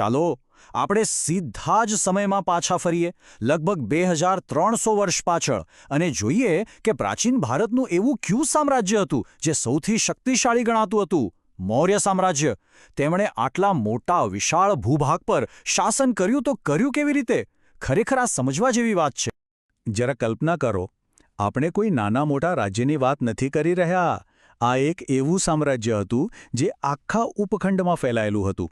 ચાલો, આપણે સીધા જ સમયમાં પાછા ફરીએ. લગભગ બે હજાર ત્રણસો વર્ષ પાછળ. અને જોઈએ કે પ્રાચીન ભારતનું એવું ક્યુ સામ્રાજ્ય હતું, જે સૌથી શક્તિશાળી ગણાતું હતું? મૌર્ય સામ્રાજ્ય. તેમણે આટલા મોટા વિશાળ ભૂભાગ પર શાસન કર્યું તો કર્યું કેવી રીતે? ખરેખર આ સમજવા જેવી વાત છે. જરા કલ્પના કરો, આપણે કોઈ નાના મોટા રાજ્યની વાત નથી કરી રહ્યા. આ એક એવું સામ્રાજ્ય હતું, જે આખા ઉપખંડમાં ફેલાયેલું હતું.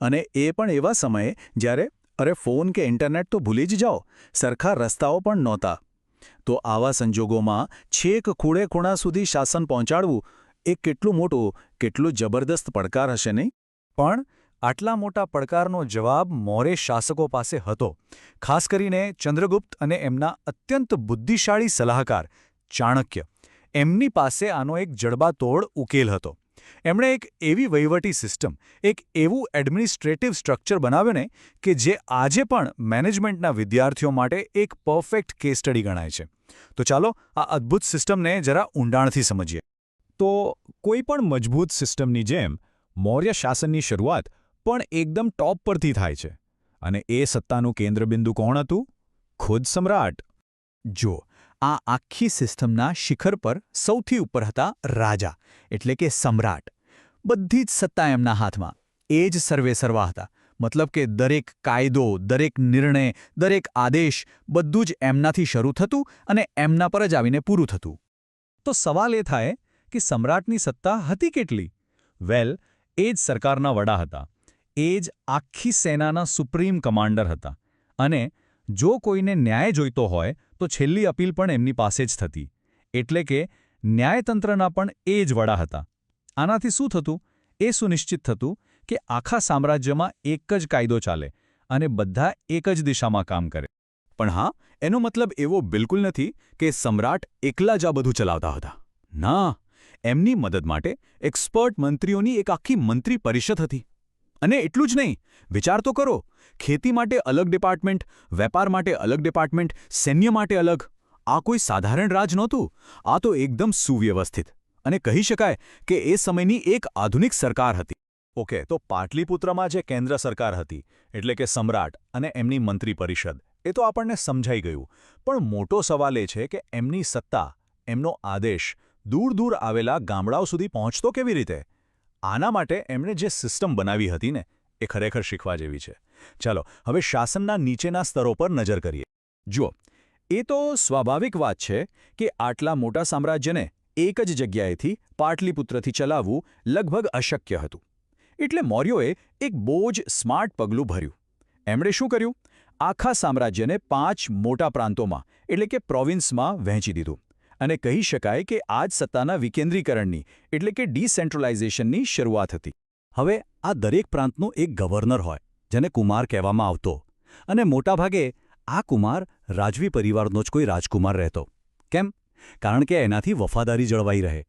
અને એ પણ એવા સમયે જ્યારે, અરે ફોન કે ઇન્ટરનેટ તો ભૂલી જ જાઓ, સરખા રસ્તાઓ પણ નહોતા. તો આવા સંજોગોમાં છેક ખૂણે ખૂણા સુધી શાસન પહોંચાડવું એ કેટલું મોટું, કેટલું જબરદસ્ત પડકાર હશે નહીં? પણ આટલા મોટા પડકારનો જવાબ મોરે શાસકો પાસે હતો, ખાસ કરીને ચંદ્રગુપ્ત અને એમના અત્યંત બુદ્ધિશાળી સલાહકાર, ચાણક્ય. એમની પાસે આનો એક જડબાતોડ ઉકેલ હતો. એમણે એક એવી વહીવટી સિસ્ટમ, એક એવું એડમિનિસ્ટ્રેટિવ સ્ટ્રક્ચર બનાવ્યું ને કે જે આજે પણ મેનેજમેન્ટના વિદ્યાર્થીઓ માટે એક પરફેક્ટ કેસ સ્ટડી ગણાય છે. તો ચાલો આ અદ્ભુત સિસ્ટમને જરા ઊંડાણથી સમજીએ. તો કોઈ પણ મજબૂત સિસ્ટમની જેમ, મૌર્ય શાસનની શરૂઆત પણ એકદમ ટોપ પરથી થાય છે. અને એ સત્તાનું કેન્દ્રબિંદુ કોણ હતું? ખુદ સમ્રાટ. જો આ આખી સિસ્ટમના શિખર પર સૌથી ઉપર હતા રાજા, એટલે કે સમ્રાટ. બધી જ સત્તા એમના હાથમાં. એ જ સર્વે સર્વા હતા. મતલબ કે દરેક કાયદો, દરેક નિર્ણય, દરેક આદેશ, બધું જ એમનાથી શરૂ થતું અને એમના પર જ આવીને પૂરું થતું. તો સવાલ એ થાય કે સમ્રાટની સત્તા હતી કેટલી? વેલ, એ જ સરકારના વડા હતા. એ જ આખી સેનાના સુપ્રીમ કમાન્ડર હતા. અને જો કોઈને ન્યાય જોઈતો હોય તો છેલ્લી અપીલ પણ એમની પાસે જ થતી. એટલે કે, ન્યાયતંત્રના પણ એ જ વડા હતા. આનાથી શું થતું? એ સુનિશ્ચિત થતું કે આખા સામ્રાજ્યમાં એક જ કાયદો ચાલે અને બધા એક જ દિશામાં કામ કરે. પણ હા, એનો મતલબ એવો બિલકુલ નથી કે સમ્રાટ એકલા જ આ બધું ચલાવતા હતા. ના, એમની મદદ માટે એક્સપર્ટ મંત્રીઓની એક આખી મંત્રી પરિષદ હતી. અને એટલું જ નહીં, વિચાર તો કરો, ખેતી માટે અલગ ડિપાર્ટમેન્ટ, વેપાર માટે અલગ ડિપાર્ટમેન્ટ, સૈન્ય માટે અલગ. આ કોઈ સાધારણ રાજ નહોતું. આ તો એકદમ સુવ્યવસ્થિત. અને કહી શકાય કે એ સમયની એક આધુનિક સરકાર હતી. ઓકે, તો પાટલીપુત્રમાં જે કેન્દ્ર સરકાર હતી, એટલે કે સમ્રાટ અને એમની મંત્રી પરિષદ એ તો આપણને સમજાઈ ગયું. પણ મોટો સવાલ એ છે કે એમની સત્તા, એમનો આદેશ દૂર દૂર આવેલા ગામડાઓ સુધી પહોંચતો કેવી રીતે? આના માટે એમણે જે સિસ્ટમ બનાવી હતી ને, એ ખરેખર શીખવા જેવી છે. ચાલો, હવે શાસનના નીચેના સ્તરો પર નજર કરીએ. જુઓ, એ તો સ્વાભાવિક વાત છે કે આટલા મોટા સામ્રાજ્યને એક જ જગ્યાએથી પાટલીપુત્રથી ચલાવવું લગભગ અશક્ય હતું. એટલે મૌર્યોએ એક બહુ જ સ્માર્ટ પગલું ભર્યું. એમણે શું કર્યું? આખા સામ્રાજ્યને પાંચ મોટા પ્રાંતોમાં, એટલે કે પ્રોવિન્સમાં વહેંચી દીધું. અને કહી શકાય કે આ જ સત્તાના વિકેન્દ્રીકરણની, એટલે કે ડિસેન્ટ્રલાઇઝેશનની શરૂઆત હતી. હવે આ દરેક પ્રાંતનો એક ગવર્નર હોય, જેને કુમાર કહેવામાં આવતો. અને મોટાભાગે, આ કુમાર રાજવી પરિવારનો જ કોઈ રાજકુમાર રહેતો. કેમ? કારણ કે એનાથી વફાદારી જળવાઈ રહે.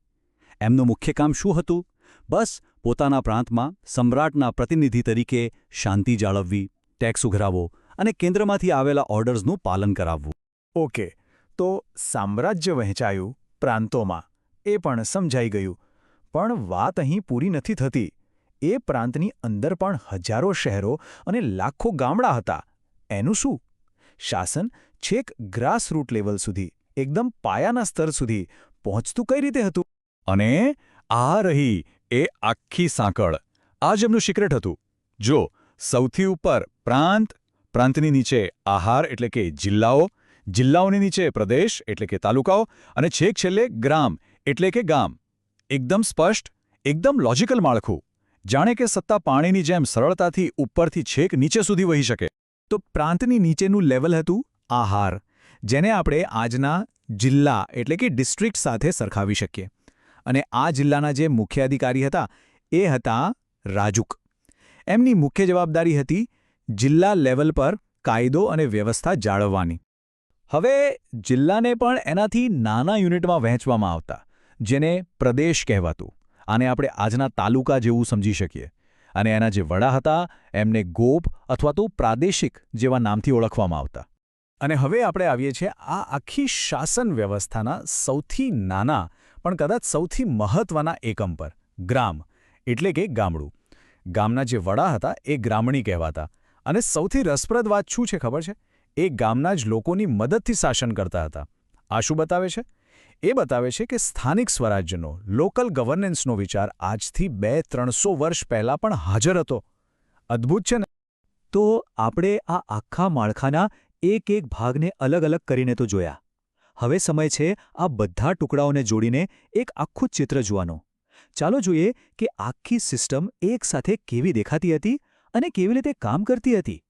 એમનું મુખ્ય કામ શું હતું? બસ પોતાના પ્રાંતમાં સમ્રાટના પ્રતિનિધિ તરીકે શાંતિ જાળવવી, ટેક્સ ઉઘરાવો અને કેન્દ્રમાંથી આવેલા ઓર્ડર્સનું પાલન કરાવવું. ઓકે તો સામ્રાજ્ય વહેંચાયું, પ્રાંતોમાં. એ પણ સમજાઈ ગયું. પણ વાત અહીં પૂરી નથી થતી. એ પ્રાંતની અંદર પણ હજારો શહેરો અને લાખો ગામડા હતા. એનું શું? શાસન છેક ગ્રાસરૂટ લેવલ સુધી, એકદમ પાયાના સ્તર સુધી પહોંચતું કઈ રીતે હતું? અને આ રહી એ આખી સાંકળ. આ જ એમનું સિક્રેટ હતું. જો, સૌથી ઉપર પ્રાંત, પ્રાંતની નીચે આહાર એટલે કે જિલ્લાઓ જિલ્લાઓની નીચે પ્રદેશ એટલે કે તાલુકાઓ અને છેક છેલ્લે ગ્રામ એટલે કે ગામ. એકદમ સ્પષ્ટ, એકદમ લોજિકલ માળખું. જાણે કે સત્તા પાણીની જેમ સરળતાથી ઉપરથી છેક નીચે સુધી વહી શકે. તો પ્રાંતની નીચેનું લેવલ હતું આહાર, જેને આપણે આજના જિલ્લા એટલે કે ડિસ્ટ્રિક્ટ સાથે સરખાવી શકીએ. અને આ જિલ્લાના જે મુખ્ય અધિકારી હતા એ હતા રાજુક. એમની મુખ્ય જવાબદારી હતી જિલ્લા લેવલ પર કાયદો અને વ્યવસ્થા જાળવવાની. હવે જિલ્લાને પણ એનાથી નાના યુનિટમાં વહેંચવામાં આવતા, જેને પ્રદેશ કહેવાતું, આને આપણે આજના તાલુકા જેવું સમજી શકીએ. અને એના જે વડા હતા, એમને ગોપ અથવા તો પ્રાદેશિક જેવા નામથી ઓળખવામાં આવતા. અને હવે આપણે આવીએ છીએ આ આખી શાસન વ્યવસ્થાના સૌથી નાના, પણ કદાચ સૌથી મહત્વના એકમ પર, ગ્રામ, એટલે કે ગામડું. ગામના જે વડા હતા, એ ગ્રામણી કહેવાતા. અને સૌથી રસપ્રદ વાત શું છે ખબર છે? એ ગામના જ લોકોની મદદથી શાસન કરતા હતા. આ શું બતાવે છે? એ બતાવે છે કે સ્થાનિક સ્વરાજ્યનો, લોકલ ગવર્નન્સનો વિચાર આજથી બે ત્રણસો વર્ષ પહેલાં પણ હાજર હતો. અદ્ભુત છે ને? તો આપણે આ આખા માળખાના એક એક ભાગને અલગ અલગ કરીને તો જોયા. હવે સમય છે આ બધા ટુકડાઓને જોડીને એક આખું ચિત્ર જોવાનો. ચાલો જોઈએ કે આખી સિસ્ટમ એકસાથે કેવી દેખાતી હતી અને કેવી રીતે કામ કરતી હતી.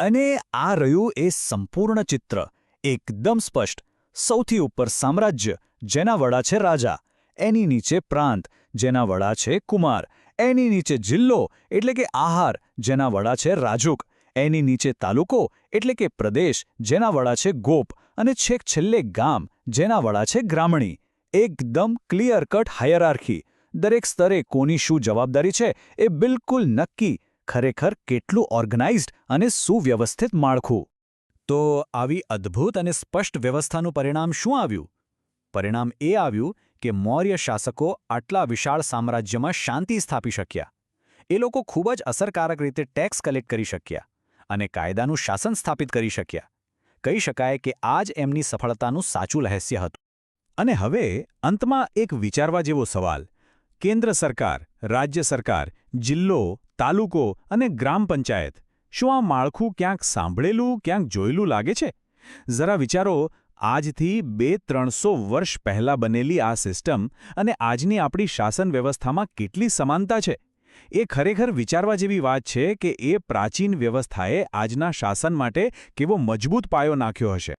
અને આ રહ્યું એ સંપૂર્ણ ચિત્ર. એકદમ સ્પષ્ટ. સૌથી ઉપર સામ્રાજ્ય, જેના વડા છે રાજા. એની નીચે પ્રાંત, જેના વડા છે કુમાર. એની નીચે જિલ્લો, એટલે કે આહાર, જેના વડા છે રાજુક. એની નીચે તાલુકો, એટલે કે પ્રદેશ, જેના વડા છે ગોપ. અને છેક છેલ્લે ગામ, જેના વડા છે ગ્રામણી. એકદમ ક્લિયર કટ હાયરાર્કી દરેક સ્તરે કોની શું જવાબદારી છે એ બિલકુલ નક્કી ખરેખર કેટલું ઓર્ગનાઇઝ્ડ અને સુવ્યવસ્થિત માળખું? તો આવી અદ્ભુત અને સ્પષ્ટ વ્યવસ્થાનું પરિણામ શું આવ્યું? પરિણામ એ આવ્યું કે મૌર્ય શાસકો આટલા વિશાળ સામ્રાજ્યમાં શાંતિ સ્થાપી શક્યા. એ લોકો ખૂબ જ અસરકારક રીતે ટેક્સ કલેક્ટ કરી શક્યા અને કાયદાનું શાસન સ્થાપિત કરી શક્યા. કહી શકાય કે આ જ એમની સફળતાનું સાચું રહસ્ય હતું. અને હવે અંતમાં એક વિચારવા જેવો સવાલ. કેન્દ્ર સરકાર, રાજ્ય સરકાર, જિલ્લો તાલુકો અને ગ્રામ પંચાયત. શું આ માળખું ક્યાંક સાંભળેલું, ક્યાંક જોયેલું લાગે છે? જરા વિચારો, આજથી બે ત્રણસો વર્ષ પહેલાં બનેલી આ સિસ્ટમ અને આજની આપણી શાસન વ્યવસ્થામાં કેટલી સમાનતા છે? એ ખરેખર વિચારવા જેવી વાત છે કે એ પ્રાચીન વ્યવસ્થાએ આજના શાસન માટે કેવો મજબૂત પાયો નાખ્યો હશે.